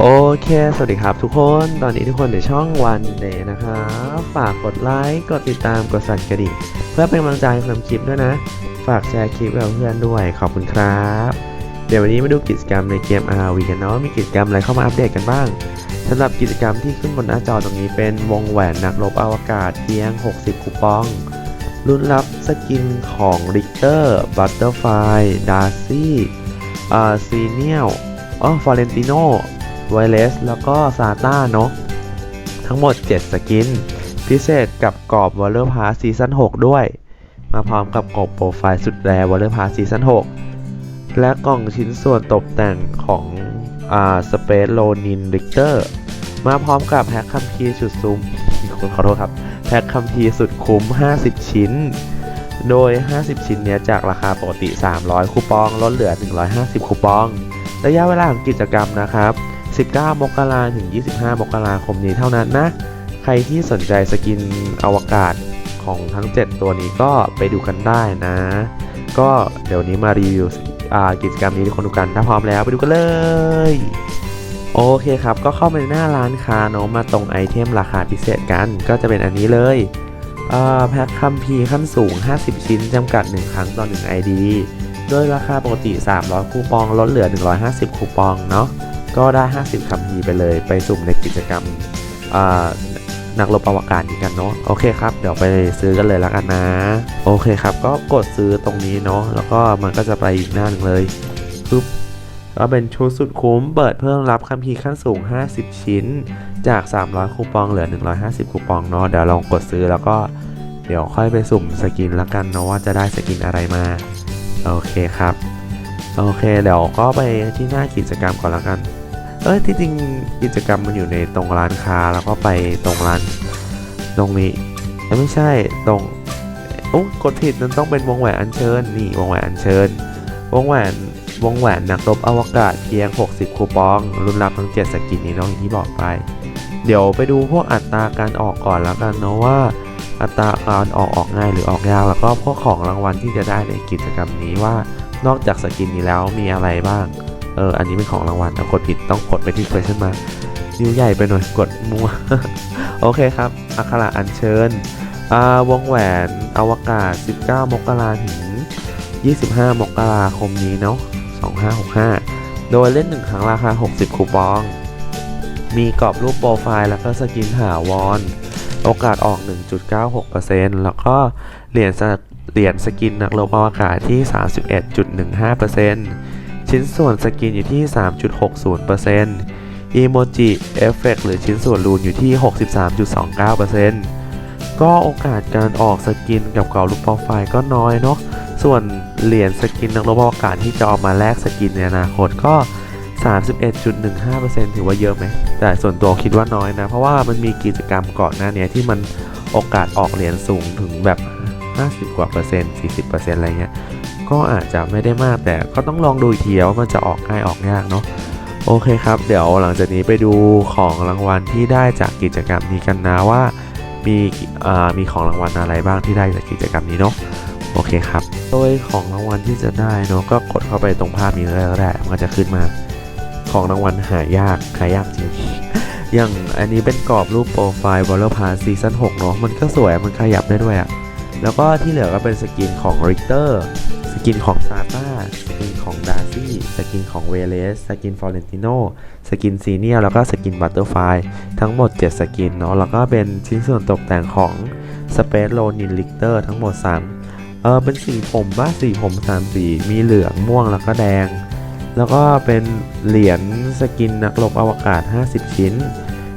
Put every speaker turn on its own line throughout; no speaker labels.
โอเค สวัสดีครับทุกคน ตอนนี้ทุกคนในช่องวันเดย์นะครับ ฝากกดไลค์ กดติดตาม กดสั่นกระดิ่ง เพื่อเป็นกำลังใจให้ทำคลิปด้วยนะ ฝากแชร์คลิปกับเพื่อนด้วย ขอบคุณครับ เดี๋ยววันนี้มาดูกิจกรรมในเกม RV กันเนาะ มีกิจกรรมอะไรเข้ามาอัปเดตกันบ้างสำหรับกิจกรรมที่ขึ้นบนหน้าจอตรงนี้เป็นวงแหวนนักรบอวกาศเพียง 60 คูปอง รุ่นรับสกินของริกเตอร์บัตเตอร์ไฟดาร์ซี่อ่าซีเนียลอ๋อฟอเรนติโน ไวเลสแล้วก็ซาต้าเนาะทั้งหมด 7 สกิน พิเศษกับกรอบวอลเลอร์พาซีซั่น6ด้วย มาพร้อมกับกรอบโปรไฟล์สุดแรวอลเลอร์พาซีซั่น6และกล่องชิ้นส่วนตกแต่งของอ่าสเปซโลนินริกเตอร์มาพร้อมกับแพ็คคัมภีร์สุดซุ้มขอโทษครับ แพ็คคัมภีร์สุดคุ้ม 50 ชิ้น โดย 50 ชิ้นเนี้ยจากราคาปกติ 300 คูปอง ลดเหลือ 150 คูปอง ระยะเวลาของกิจกรรมนะครับ 19 มกราถึง 25 มกราคมนี้เท่านั้นนะ ใครที่สนใจสกินอวกาศของทั้ง 7 ตัวนี้ก็ไปดูกันได้นะ ก็เดี๋ยวนี้มารีวิวกิจกรรมนี้ทุกคนดูกัน ถ้าพร้อมแล้วไปดูกันเลย โอเคครับ ก็เข้ามาในหน้าร้านค้าเนาะมาตรงไอเทมราคาพิเศษกัน ก็จะเป็นอันนี้เลยแพ็คคัมภีขั้นสูง 50 ชิ้นจำกัด 1 ครั้งต่อ 1 ID โดยราคาปกติ 300 คูปองลดเหลือ 150 คูปองเนาะ ก็ได้ 50คัมภีร์ไปเลย ไปสุ่มในกิจกรรมนักรบอวกาศนี้กันเนาะโอเคครับ เดี๋ยวไปซื้อกันเลยล้วกันนะ โอเคครับ ก็กดซื้อตรงนี้เนาะแล้วก็มันก็จะไปอีกหน้าหนึ่งเลยปึ๊บก็เป็นชุดสุดคุ้มเปิดเพิ่มรับคัมภีร์ขั้นสูง 50 ชิ้น จาก 300 คูปองเหลือ 150 คูปองเนาะเดี๋ยวลองกดซื้อแล้วก็เดี๋ยวค่อยไปสุ่มสกินล้วกันเนาะว่าจะได้สกินอะไรมา โอเคครับ โอเคเดี๋ยวก็ไปที่หน้ากิจกรรมก่อนล้วกัน เอ้ยที่จริงกิจกรรมมันอยู่ในตรงร้านค้าแล้วก็ไปตรงร้านตรงนี้ไม่ใช่ตรงโอ้กดผิดมันต้องเป็นวงแหวนอัญเชิญนี่วงแหวนอัญเชิญ วงแหวนวงแหวนนักรบอวกาศเพียง 60 คูปอง รุ่นรับทั้ง 7 สกินนี้น้องอย่างที่บอกไป เดี๋ยวไปดูพวกอัตราการออกก่อนแล้วกันเนาะว่า อัตราการออกออกง่ายหรือออกยากแล้วก็พวกของรางวัลที่จะได้ในกิจกรรมนี้ว่านอกจากสกินนี้แล้วมีอะไรบ้าง เอออันนี้เป็นของรางวัลนะกดผิดต้องกดไปที่ question mark นิ้วใหญ่ไปหน่อยกดมัว โอเคครับ อักขระอัญเชิญวงแหวนอวกาศ 19 มกราถึง 25 มกราคมนี้เนาะ2565 โดยเล่น 1 ครั้งราคา 60 คูปอง มีกรอบรูปโปรไฟล์แล้วก็สกินถาวร โอกาสออก 1.96%แล้วก็เหรียญเหรียญสกินนักรบอวกาศที่ 31.15% ชิ้นส่วนสกินอยู่ที่ 3.60%อีโมจิเอฟเฟกหรือชิ้นส่วนรูนอยู่ที่ 63.29%ก็โอกาสการออกสกินกับกรอบรูปโปรไฟล์ก็น้อยเนาะ ส่วนเหรียญสกินนักรบอวกาศที่จะเอามาแลกสกินในอนาคตก็ 31.15%ถือว่าเยอะไหม แต่ส่วนตัวคิดว่าน้อยนะ เพราะว่ามันมีกิจกรรมก่อนหน้าเนี้ยที่มันโอกาสออกเหรียญสูงถึงแบบ 50กว่าเปอร์เซ็นต์40เปอร์เซ็นต์อะไรเงี้ย ก็อาจจะไม่ได้มากแต่ก็ต้องลองดูอีกทีว่ามันจะออกง่ายออกยากเนาะโอเคครับ เดี๋ยวหลังจากนี้ไปดูของรางวัลที่ได้จากกิจกรรมนี้กันนะว่ามีมีของรางวัลอะไรบ้างที่ได้จากกิจกรรมนี้เนาะโอเคครับ โดยของรางวัลที่จะได้เนาะก็กดเข้าไปตรงภาพนี้เลยก็ได้มันจะขึ้นมา ของรางวัลหายากหายากจริงอย่างอันนี้เป็นกรอบรูปโปรไฟล์วอลเลอร์พาซีซั่น6เนาะมันก็สวยมันขยับได้ด้วยอะ่ะแล้วก็ที่เหลือก็เป็นสกินของริกเตอร์ สกินของซาต้าสกินของดาร์ซี่สกินของเวเลสสกินฟอเรนติโนสกินซีเนียแล้วก็สกินบัตเตอร์ไฟทั้งหมด 7 สกินเนาะแล้วก็เป็นชิ้นส่วนตกแต่งของสเปซโลนินลิกเตอร์ทั้งหมด 3 เออเป็นสีผมว่าสีผมสามสีมีเหลืองม่วงแล้วก็แดง แล้วก็เป็นเหรียญสกินนักรบอวกาศ 50 ชิ้น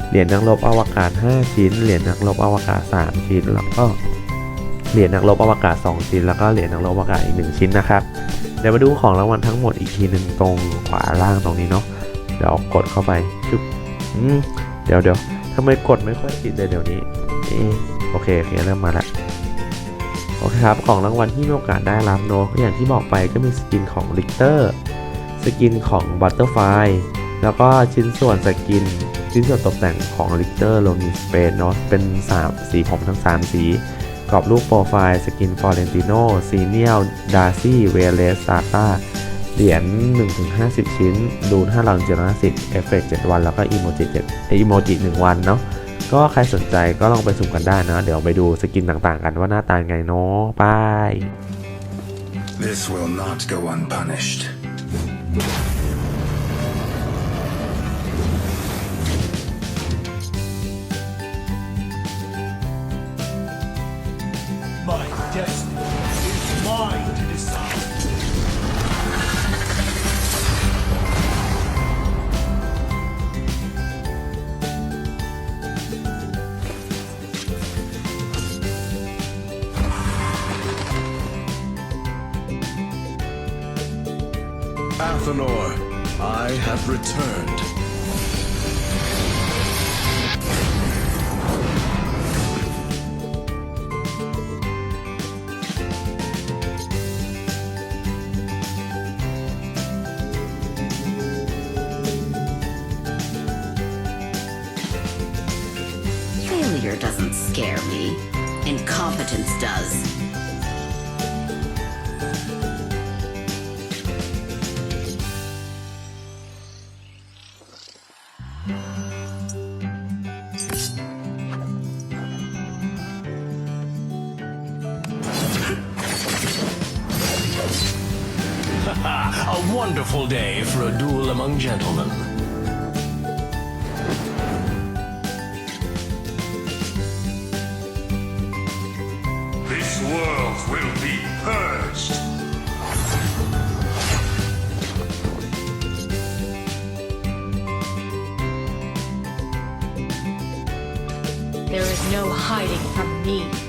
เหรียญนักรบอวกาศ 5 ชิ้น เหรียญนักรบอวกาศ 3 ชิ้นแล้วก็ เหรียญนักรบอวกาศ2ชิ้นแล้วก็เหรียญนักรบอวกาศอีก1ชิ้นนะครับเดี๋ยวมาดูของรางวัลทั้งหมดอีกทีหนึ่งตรงขวาล่างตรงนี้เนาะเดี๋ยวกดเข้าไปชึบอืมเดี๋ยวเดี๋ยวทำไมกดไม่ค่อยติดเลยเดี๋ยวนี้เอะโอเคโอเคเริ่มมาล้วโอเคครับของรางวัลที่มีโอกาสได้รับเนอะอย่างที่บอกไปก็มีสกินของลิกเตอร์สกินของบัตเตอร์ไฟแล้วก็ชิ้นส่วนสกินชิ้นส่วนตกแต่งของลิกเตอร์โลนิสเปนเนาะเป็น3สีผมทั้ง 3 สี กรอบรูปโปรไฟล์สกินฟอร์เรนติโนซีเนียลดาร์ซี่เวเลสซาตาเหรียญ1-50 ชิ้น ดูน550เอฟเฟกต์7วัน แล้วก็อีโมจิ7อีโมจิ1วันเนาะก็ใครสนใจก็ลองไปสุ่มกันได้นะ เดี๋ยวไปดูสกินต่างๆกันว่าหน้าตาไงเนาะไป
This will not go unpunished. Athenor, I have returned.
Failure doesn't scare me. Incompetence does.
Ah, a wonderful day for a duel among gentlemen. This world will be purged.
There is no hiding from me.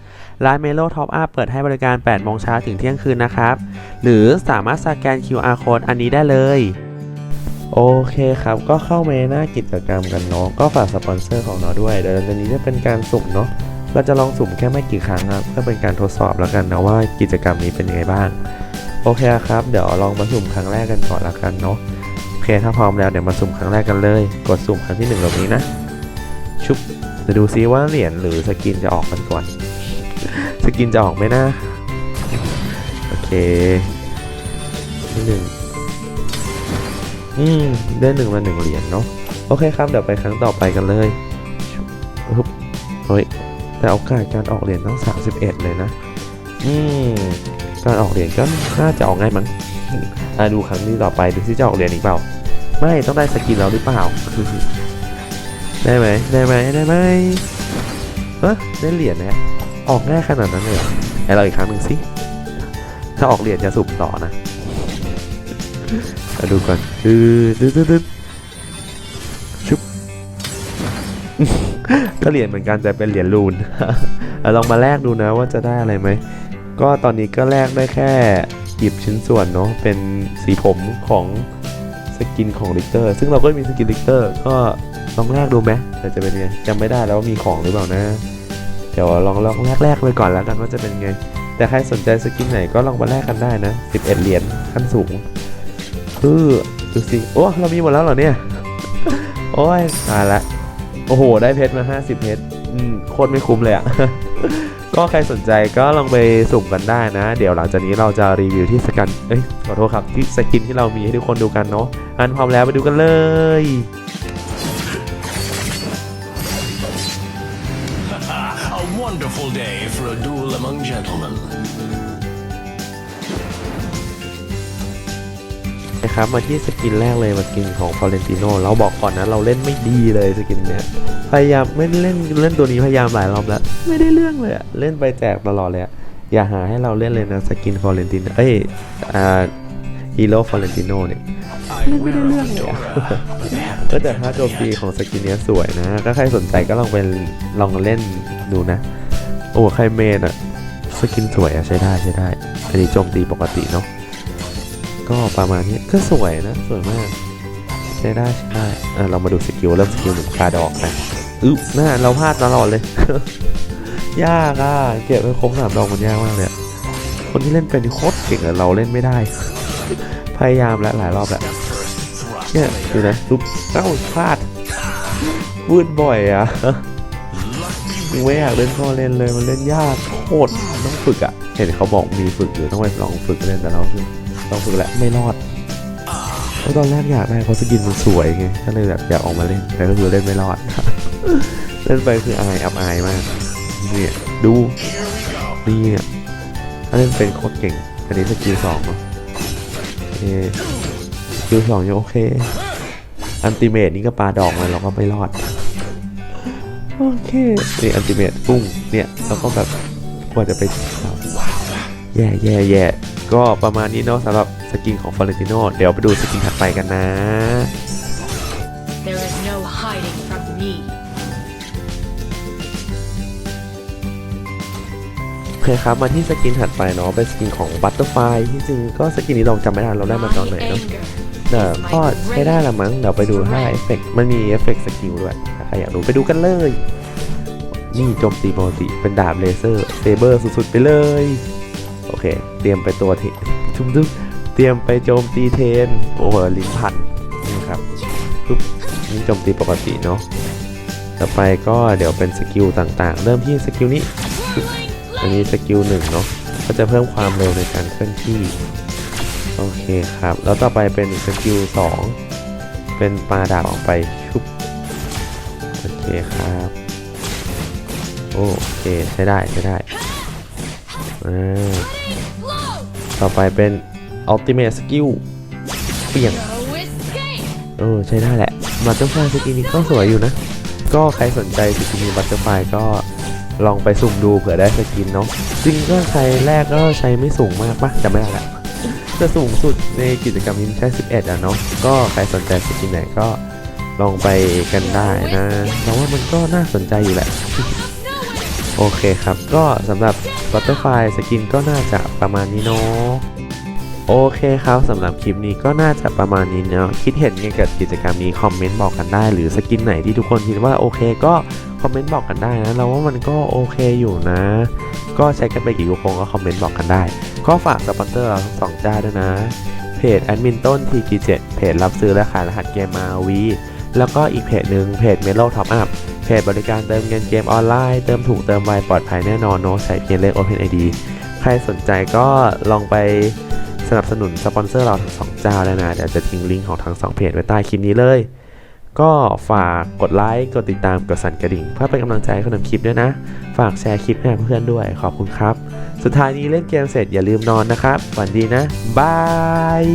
ร้าน Melo Top Up เปิดให้บริการ 8 โมงเช้าถึงเที่ยงคืนนะครับ หรือสามารถสแกน QR code อันนี้ได้เลย โอเคครับ ก็เข้ามาในหน้ากิจกรรมกันเนาะ ก็ฝากสปอนเซอร์ของเราด้วย เดี๋ยวตอนนี้จะเป็นการสุ่มเนาะ เราจะลองสุ่มแค่ไม่กี่ครั้งครับ เพื่อเป็นการทดสอบแล้วกันนะว่ากิจกรรมนี้เป็นยังไงบ้าง โอเคครับ เดี๋ยวลองมาสุ่มครั้งแรกกันก่อนละกันเนาะ โอเค ถ้าพร้อมแล้วเดี๋ยวมาสุ่มครั้งแรกกันเลย กดสุ่มครั้งที่หนึ่งแบบนี้นะ ชุบจะดูซิว่าเหรียญหรือสกินจะออกกันก่อน สกินจะออกไหมนะ โอเคที่หนึ่งอืม ได้หนึ่งมาหนึ่งเหรียญเนาะ โอเคครับ เดี๋ยวไปครั้งต่อไปกันเลยฮึบเฮ้ย แต่โอกาสการออกเหรียญต้อง 31 เลยนะ อืม การออกเหรียญก็น่าจะออกง่ายมั้งอะดูครั้งนี้ต่อไปดูซิจะออกเหรียญอีกเปล่า ไม่ต้องได้สกินเราหรือเปล่า ได้ไหมได้ไหมได้ไหมเออได้เหรียญนะ ออกง่ายขนาดนั้นเลยเหรอให้เราอีกครั้งหนึ่งสิ ถ้าออกเหรียญจะสุ่มต่อนะมาดูก่อนดื้อดื้อดื้อดื้อชุบก็เหรียญเหมือนกันแต่เป็นเหรียญรูนเอาลองมาแลกดูนะว่าจะได้อะไรไหม ก็ตอนนี้ก็แลกได้แค่หยิบชิ้นส่วนเนาะเป็นสีผมของสกินของลิกเตอร์ ซึ่งเราก็มีสกินลิกเตอร์ ก็ลองแลกดูไหมแต่จะเป็นไงจำไม่ได้แล้วว่ามีของหรือเปล่านะ เดี๋ยวลองลองแลกแรกๆไปก่อนแล้วกันว่าจะเป็นไง แต่ใครสนใจสกินไหนก็ลองมาแลกกันได้นะ 11 เหรียญขั้นสูงคือดูสิโอ้เรามีหมดแล้วเหรอเนี่ย โอ้ยตายละโอ้โห ได้เพชรมา 50 เพชรอืมโคตรไม่คุ้มเลยอะก็ใครสนใจก็ลองไปสุ่มกันได้นะ เดี๋ยวหลังจากนี้เราจะรีวิวที่สกันเอ้ยขอโทษครับที่สกินที่เรามีให้ทุกคนดูกันเนาะอันพร้อมแล้วไปดูกันเลย
wonderful day for a duel among gentlemen.
นะครับมาที่สกินแรกเลยมาสกินของฟอเรนติโนเราบอกก่อนนะเราเล่นไม่ดีเลยสกินเนี้ยพยายามไม่เล่นเล่นตัวนี้พยายามหลายรอบแล้ว ไม่ได้เรื่องเลยอะเล่นไปแจกตลอดเลยอะอย่าหาให้เราเล่นเลยนะสกินฟอเรนติโนเอ้ยอ่าฮีโร่ฟอเรนติโนเนี่ย
I wear a fedora with a hat
ก็แต่ถ้าโจมตีของสกินเนี้ยสวยนะ ก็ใครสนใจก็ลองไปลองเล่นดูนะ โอ้ใครเมนอะสกินสวยอะใช้ได้ใช้ได้ อันนี้โจมตีปกติเนาะ ก็ประมาณนี้ก็สวยนะสวยมาก ใช้ได้ใช้ได้อะเรามาดูสกิลเริ่มสกิลหนึ่งคาดอกนะอึ๊บน่าเราพลาดตลอดเลย ยากอะเก็บไปครบสามดอกมันยากมากเลยคนที่เล่นเป็นโคตรเก่งอะเราเล่นไม่ได้ พยายามแล้วหลายรอบแล้วเนี่ยดูนะลุกเอ้าพลาดวืดบ่อยอะ ไม่อยากเล่นพอเล่นเลยมันเล่นยากโคตรต้องฝึกอะ เห็นเขาบอกมีฝึกอยู่ต้องไปลองฝึกเล่นแต่เราคือต้องฝึกแหละไม่รอดเพราะตอนแรกอยากได้เขาะสกินมันสวยไงก็เลยแบบอยากออกมาเล่นแต่ก็คือเล่นไม่รอดเล่นไปคืออายอับอายมากเนี่ยดูนี่เนี่ยถ้าเล่นเป็นโคตรเก่งอันนี้สกิลสองเนาะโอเคสกิลสองยังโอเคอันติเมตนี่ก็ปาดอกมาเราก็ไม่รอด โอเคนี่อันติเมตปุ้งเนี่ยแล้วก็แบบกว่าจะไปแย่แย่แย่ก็ประมาณนี้เนาะสำหรับสกินของฟอเรนติโนเดี๋ยวไปดูสกินถัดไปกันนะ
There is no hiding from me.
โอเคครับมาที่สกินถัดไปเนาะเป็นสกินของบัตเตอร์ไฟที่จริงก็สกินนี้เราจำไม่ได้เราได้มาตอนไหน
My
เนาะ
anger
เดี๋ยว
is
ก็
my
ใช้ได้ละมั้งเดี๋ยวไปดูถ้าเอฟเฟกมันมีเอฟเฟกสกิลด้วยถ้าใค รอยากดูไปดูกันเลย นี่โจมตีปกติเป็นดาบเลเซอร์เซเบอร์สุดๆไปเลย โอเค เตรียมไปตัวเททุกๆเตรียมไปโจมตีเทน โอ้โหลิ้นพันนี่ครับปุ๊บนี่โจมตีปกติเนาะต่อไปก็เดี๋ยวเป็นสกิลต่างๆ เริ่มที่สกิลนี้ อันนี้สกิลหนึ่งเนาะก็จะเพิ่มความเร็วในการเคลื่อนที่โอเคครับ แล้วต่อไปเป็นสกิล2เป็นปลาดาบออกไป เคครับ โอเคใช้ได้ใช้ได้ต่อไปเป็น Ultimate Skill เปลี่ยนเออใช้ได้แหละบัตเตอร์ไฟสกินนี้ก็สวยอยู่นะ ก็ใครสนใจสกินนี้บัตเตอร์ไฟก็ลองไปสุ่มดูเผื่อได้สกินเนาะจริงก็ใช้แรกก็ใช้ไม่สูงมากปะจำไม่ได้ละจะสูงสุดในกิจกรรมนี้ใช้ 11 อะเนาะก็ใครสนใจสกินไหนก็ ลองไปกันได้นะเราว่ามันก็น่าสนใจอยู่แหละ โอเคครับ ก็สำหรับ Butterfly สกินก็น่าจะประมาณนี้เนาะโอเคครับสำหรับคลิปนี้ก็น่าจะประมาณนี้เนาะคิดเห็นไงกับกิจกรรมนี้คอมเมนต์บอกกันได้ หรือสกินไหนที่ทุกคนคิดว่าโอเคก็คอมเมนต์บอกกันได้นะเราว่ามันก็โอเคอยู่นะ ก็ใช้กันไปกี่กูคงก็คอมเมนต์บอกกันได้ ก็ฝากสปอนเซอร์เราทั้งสองเจ้าด้วยนะเพจแอดมินต้น TG7 เพจรับซื้อและขายรหัสเกมมาวี แล้วก็อีกเพจหนึ่งเพจ Melo Top Up เพจบริการเติมเงินเกมออนไลน์ เติมถูกเติมไวปลอดภัยแน่นอนโน้ใส่เพียงเลข OpenID ใครสนใจก็ลองไปสนับสนุนสปอนเซอร์เราทั้งสองเจ้าได้นะเดี๋ยวจะทิ้งลิงก์ของทั้งสองเพจไว้ใต้คลิปนี้เลย ก็ฝากกดไลค์กดติดตามกดสั่นกระดิ่ง เพื่อเป็นกำลังใจให้คนทำคลิปด้วยนะ ฝากแชร์คลิปให้เพื่อนด้วยขอบคุณครับ สุดท้ายนี้เล่นเกมเสร็จอย่าลืมนอนนะครับฝันดีนะบาย